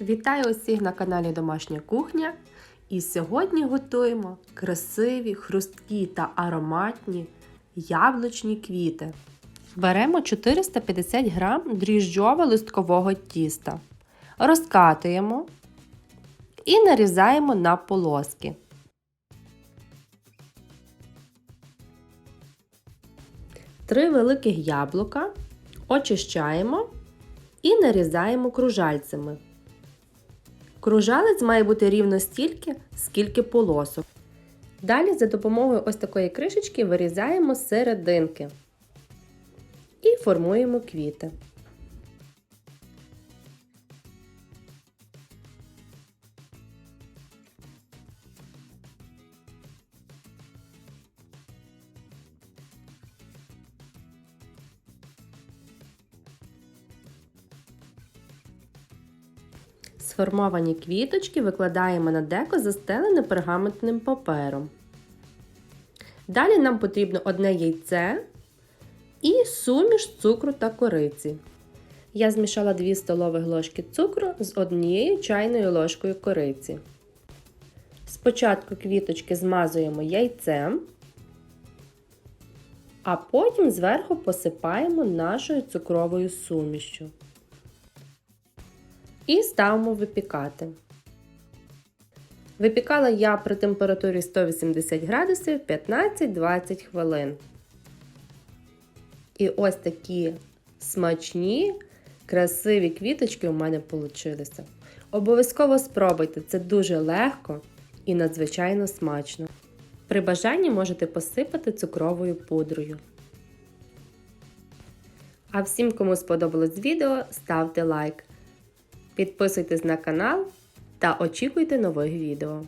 Вітаю усіх на каналі Домашня кухня. І сьогодні готуємо красиві, хрусткі та ароматні яблучні квіти. Беремо 450 г дріжджово-листкового тіста, розкатуємо і нарізаємо на полоски. Три великих яблука очищаємо і нарізаємо кружальцями. Кружалець має бути рівно стільки, скільки полосок. Далі за допомогою ось такої кришечки вирізаємо серединки і формуємо квіти. Сформовані квіточки викладаємо на деко застелене пергаментним папером. Далі нам потрібно одне яйце і суміш цукру та кориці. Я змішала 2 столових ложки цукру з однією чайною ложкою кориці. Спочатку квіточки змазуємо яйцем, а потім зверху посипаємо нашою цукровою сумішю і ставимо випікати. Випікала я при температурі 180 градусів 15-20 хвилин. І ось такі смачні, красиві квіточки у мене вийшли. Обов'язково спробуйте, це дуже легко і надзвичайно смачно. При бажанні можете посипати цукровою пудрою. А всім, кому сподобалось відео, ставте лайк. Підписуйтесь на канал та очікуйте нових відео.